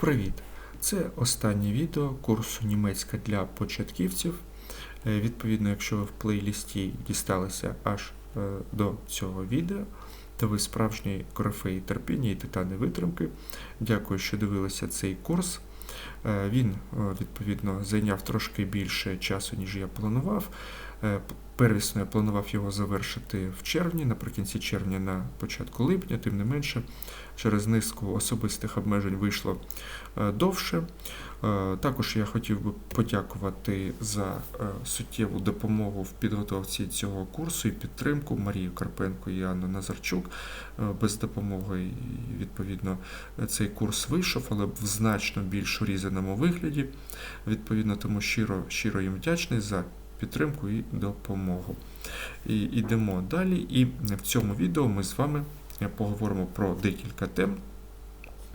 Привіт! Це останнє відео курсу німецька для початківців. Е, Відповідно, якщо ви в плейлісті дісталися аж е, до цього відео, то ви справжній корифей терпіння і титани витримки. Дякую, що дивилися цей курс. Е, Він, відповідно, зайняв трошки більше часу, ніж я планував. Е, Первісно я планував його завершити в червні, наприкінці червня на початку липня, тим не менше, через низку особистих обмежень вийшло е, довше. Е, Також я хотів би подякувати за суттєву допомогу в підготовці цього курсу і підтримку Марію Карпенко і Анну Назарчук. Без допомоги, відповідно, цей курс вийшов, але в значно більш урізаному вигляді. Відповідно, тому щиро, щиро їм вдячний за підтримку і допомогу. І йдемо далі. І в цьому відео ми з вами поговоримо про декілька тем.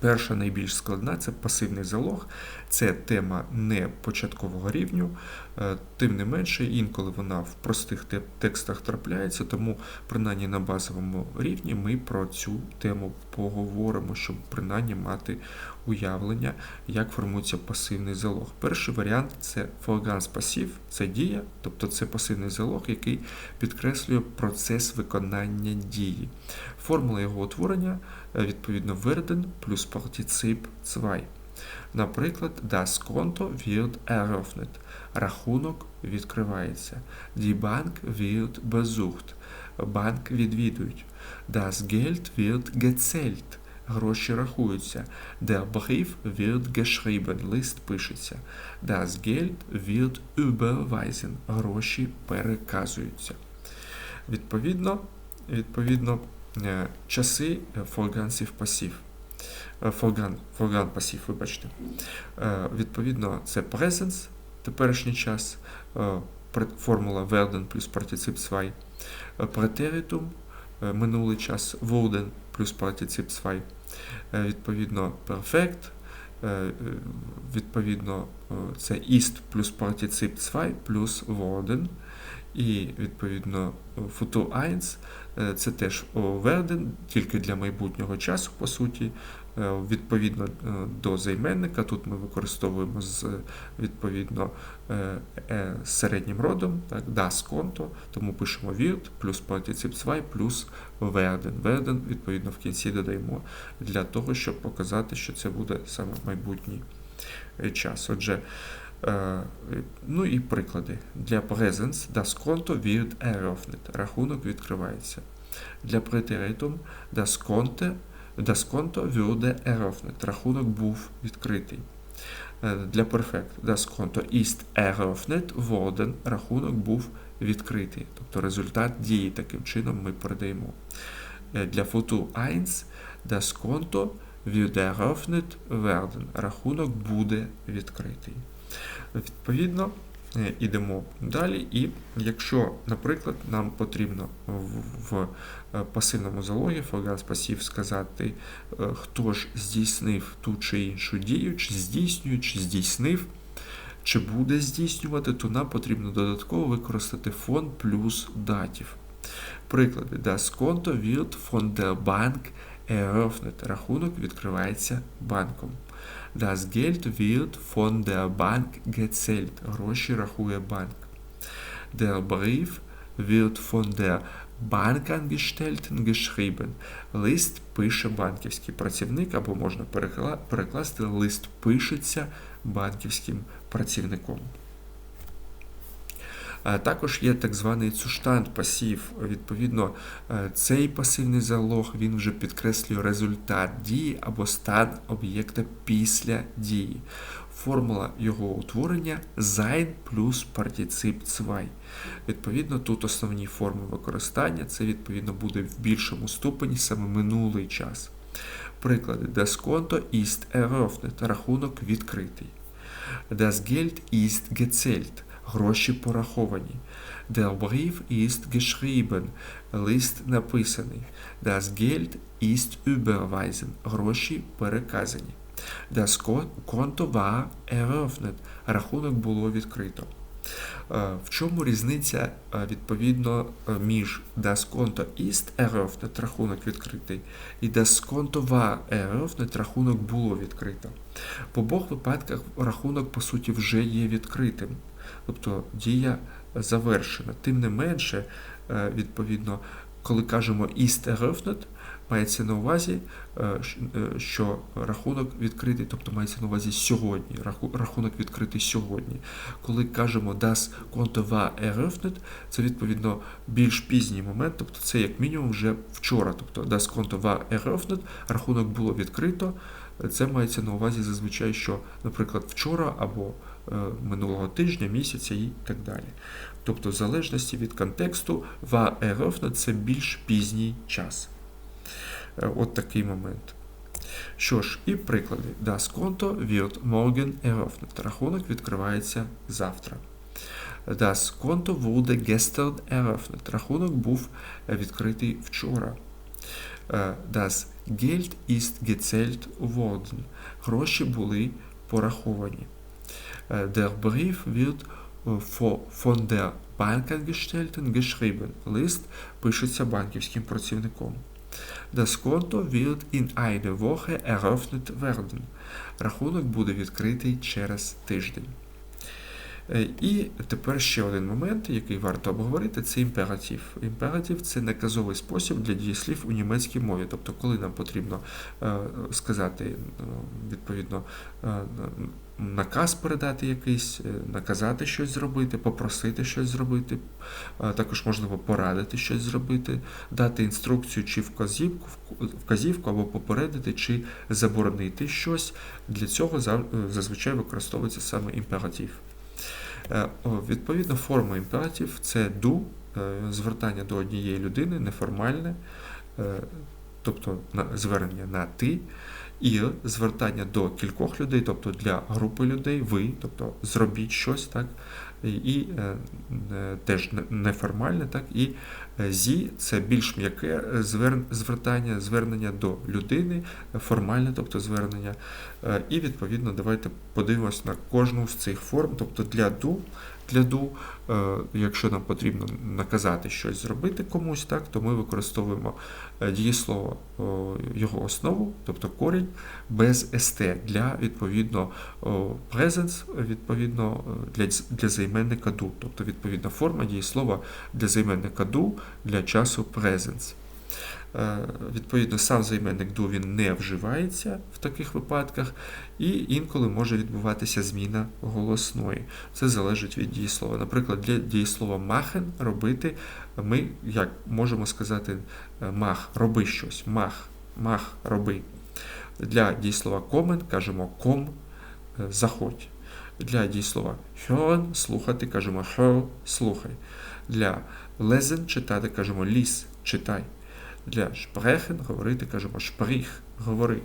Перша найбільш складна це пасивний залог. Це тема не початкового рівню, е, тим не менше, інколи вона в простих текстах трапляється, тому принаймні на базовому рівні ми про цю тему поговоримо, щоб принаймні мати уявлення, як формується пасивний залог. Перший варіант це форганс пасів, це дія, тобто це пасивний залог, який підкреслює процес виконання дії. Формула його утворення е, відповідно werden плюс партицип 2. Наприклад, das Konto wird eröffnet. Рахунок відкривається. Die Bank wird besucht. Банк відвідують. Das Geld wird gezählt. Гроші рахуються. Der Brief wird geschrieben. Лист пишеться. Das Geld wird überweisen. Гроші переказуються. Відповідно, відповідно е, часи е, форгансів пасів. Форган, форган пасів, вибачте. Е, Відповідно, це presence, теперішній час, е, формула werden плюс партицип 2, е, preteritum, минулий час, wurden плюс партицип 2, е, відповідно, perfect, відповідно, це ist плюс партицип 2 плюс wurden, і, відповідно, futur 1 е, це теж werden, тільки для майбутнього часу, по суті. Е, Відповідно е, до займенника, тут ми використовуємо з відповідно середнім родом, так, das Konto, тому пишемо wird плюс партицип 2 плюс werden. Werden, відповідно, в кінці додаємо для того, щоб показати, що це буде саме майбутній час. Отже, ну і приклади. Для presence das Konto eröffnet. Рахунок відкривається. Для preteritum das Konto eröffnet. Рахунок був відкритий. Е, Для Perfect Das ist eröffnet worden. Рахунок був відкритий. Тобто результат дії таким чином ми передаємо. Е, Для Futur 1 Das Konto eröffnet werden. Рахунок буде відкритий. Відповідно, е, ідемо далі. І якщо, наприклад, нам потрібно в, е, пасивному залогі форгас пасів сказати, е, хто ж здійснив ту чи іншу дію, чи здійснює, чи здійснив, чи буде здійснювати, то нам потрібно додатково використати фон плюс датів. Приклади. Das Konto wird von der Bank eröffnet. Рахунок відкривається банком. Das Geld wird von der Bank gezählt. Гроші рахує банк. Der Brief wird von der Bankangestellten geschrieben. Лист пише банківський працівник, або можна перекласти лист пишеться банківським працівником. Також є так званий цуштанд пасів. Відповідно, е, цей пасивний залог він вже підкреслює результат дії або стан об'єкта після дії. Формула його утворення sein плюс партицип 2. Відповідно, тут основні форми використання це відповідно буде в більшому ступені саме минулий час. Приклади: Das Konto ist eröffnet. Рахунок відкритий. Das Geld ist gezählt. Гроші пораховані. Der Brief ist geschrieben. Лист написаний. Das Geld ist überweisen. Гроші переказані. Das Ko- Konto war eröffnet. Рахунок було відкрито. Е, В чому різниця е, відповідно е, між das Konto ist eröffnet, рахунок відкритий, і das Konto war eröffnet, рахунок було відкрито. В обох випадках рахунок, по суті, вже є відкритим. Тобто дія завершена. Тим не менше, е, відповідно, коли кажемо ist eröffnet, мається на увазі, е, е, що рахунок відкритий, тобто мається на увазі сьогодні. Рахунок відкритий сьогодні. Коли кажемо das Konto war eröffnet, це відповідно більш пізній момент, тобто це як мінімум вже вчора. Тобто das Konto war eröffnet, рахунок було відкрито. Це мається на увазі зазвичай, що, наприклад, вчора або е, минулого тижня, місяця і так далі. Тобто, в залежності від контексту, war eröffnet – це більш пізній час. Е, От такий момент. Що ж, і приклади. Das Konto wird morgen eröffnet. Рахунок відкривається завтра. Das Konto wurde gestern eröffnet. Рахунок був е, відкритий вчора. Е, Das Geld ist gezählt worden. Гроші були пораховані. Е, Der Brief wird е, von der Bankangestellten geschrieben. Лист пишеться банківським працівником. Das Konto wird in eine Woche eröffnet werden. Рахунок буде відкритий через тиждень. Е, І тепер ще один момент, який варто обговорити, це імператив. Імператив це наказовий спосіб для дієслів у німецькій мові. Тобто, коли нам потрібно е, сказати е, відповідно наказ передати якийсь, наказати щось зробити, попросити щось зробити, також можливо порадити щось зробити, дати інструкцію чи вказівку, вказівку або попередити, чи заборонити щось. Для цього зазвичай використовується саме імператив. Е, Відповідно, форма імператів це do, е, звертання до однієї людини, неформальне, е, тобто звернення на ти, і звертання до кількох людей, тобто для групи людей, ви, тобто зробіть щось, так, і, е, е, теж неформальне, так, і е, зі це більш м'яке звер- звертання, звернення до людини, формальне, тобто звернення. І відповідно давайте подивимось на кожну з цих форм. Тобто для do, для е, якщо нам потрібно наказати щось зробити комусь, так, то ми використовуємо е, дієслово його основу, тобто корінь, без st для відповідно presence, відповідно е, для, для займенника do, тобто відповідна форма дієслова для займенника do для часу presence. Е, Відповідно, сам займенник do він не вживається в таких випадках, і інколи може відбуватися зміна голосної. Це залежить від дієслова. Наприклад, для дієслова machen робити ми як можемо сказати е, мах, роби щось, мах, мах, роби. Для дієслова kommen кажемо ком, е, заходь. Для дієслова hören слухати кажемо hör, слухай. Для lesen читати кажемо ліс, читай. Для sprechen говорити кажемо sprich, говори.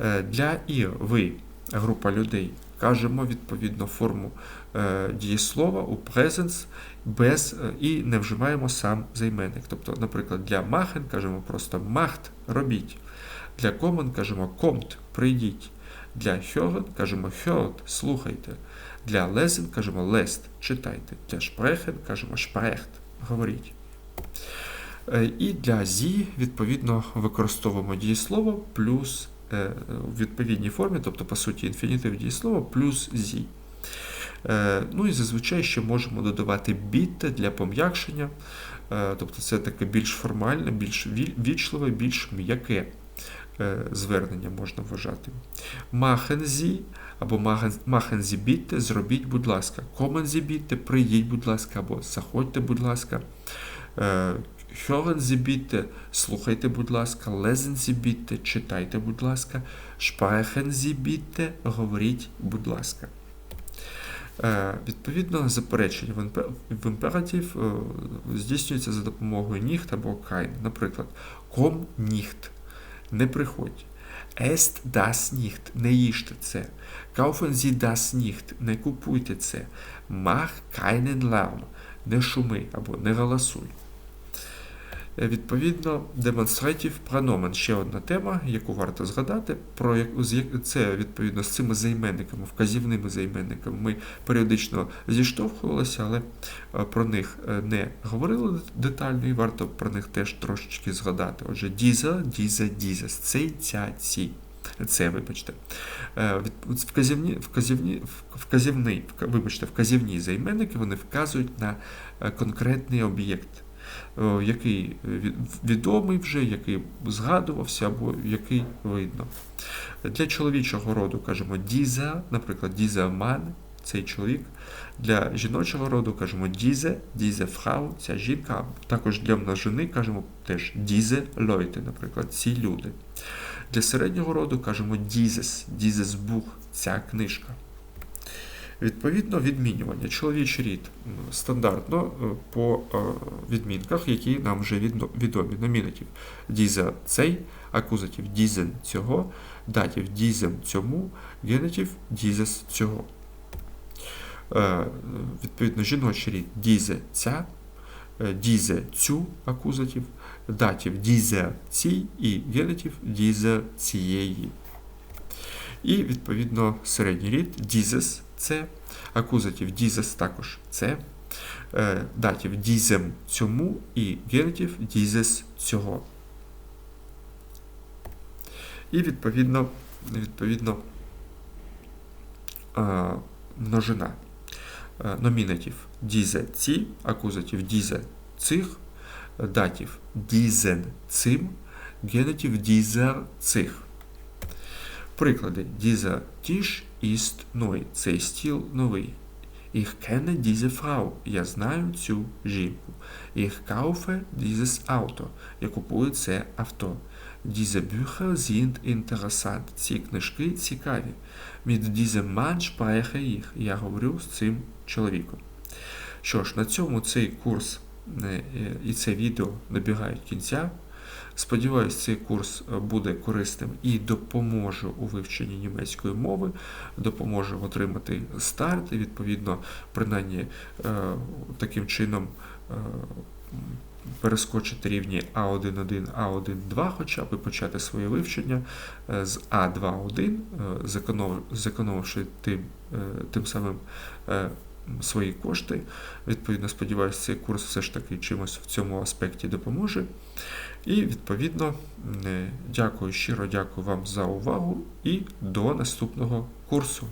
Е, Для і ви, група людей, кажемо відповідно форму е, дієслова у presence без е, і не вживаємо сам займенник. Тобто, наприклад, для machen кажемо просто macht робіть. Для kommen кажемо kommt прийдіть. Для hören кажемо hört слухайте. Для lesen кажемо lest читайте. Для sprechen кажемо sprecht говоріть. Е, І для зі, відповідно, використовуємо дієслово плюс е, в відповідній формі, тобто, по суті, інфінітив дієслова плюс зі. Е, Ну і зазвичай ще можемо додавати біте для пом'якшення, Е, тобто це таке більш формальне, більш вічливе, більш м'яке е, звернення можна вважати. Махензі або махензі бітте, зробіть, будь ласка. Комензі бітте, прийдіть, будь ласка, або заходьте, будь ласка. Е, Hören слухайте, будь ласка, Sie читайте, будь ласка, Sie говоріть, будь ласка. Е, Відповідно, заперечення в імпе- в імператив е, здійснюється за допомогою ніхт або кайн. Наприклад, komm nicht, не приходь. Esst das nicht, не їжте це. Kaufen Sie das nicht, не купуйте це. Mach keinen Lärm, не шуми або не галасуй. Е, Відповідно, demonstrative pronomen – ще одна тема, яку варто згадати. Про це відповідно з цими займенниками, вказівними займенниками. Ми періодично зіштовхувалися, але е, про них е, не говорили детально, і варто про них теж трошечки згадати. Отже, діза, діза, дізес, цей, ця, ці. Це, вибачте. Від- Вказівні, вказівні, вибачте, вказівні займенники вони вказують на конкретний об'єкт, який відомий вже, який згадувався або який видно. Для чоловічого роду кажемо діза, наприклад, діза ман, цей чоловік. Для жіночого роду кажемо дізе, дізе фрау, ця жінка. Також для множини кажемо теж дізе лойте, наприклад, ці люди. Для середнього роду кажемо дізес, дізес бух, ця книжка. Відповідно, відмінювання. Чоловічий рід стандартно е, по е, відмінках, які нам вже відомі. Номінатив діза цей, акузатив дізен цього, датів дізем цьому, генетив дізес цього. Е, Відповідно, жіночий рід дізе ця, дізе цю акузатив, датів дізе цій і генетив дізе цієї. І відповідно середній рід дізес це, акузатив дізес також це, е, датів дізем цьому і генетив дізес цього. І відповідно, відповідно е, множина. Е, Номінатив дізе ці, акузатив дізе цих, датів дізен цим, генетив дізер цих. Приклади. Dieser Tisch ist neu. Цей стіл новий. Ich kenne diese Frau. Я знаю цю жінку. Ich kaufe dieses Auto. Я купую це авто. Diese Bücher sind interessant. Ці книжки цікаві. Mit diesem Mann spreche ich. Я говорю з цим чоловіком. Що ж, на цьому цей курс е, е, і це відео добігають кінця. Сподіваюсь, цей курс е, буде корисним і допоможе у вивченні німецької мови, допоможе отримати старт і, відповідно, принаймні е, таким чином е, перескочити рівні А1.1, А1.2 хоча б і почати своє вивчення з А2.1, е, зекономивши тим, тим самим свої кошти. Відповідно, сподіваюся, цей курс все ж таки чимось в цьому аспекті допоможе. І відповідно е, дякую, щиро дякую вам за увагу і до наступного курсу.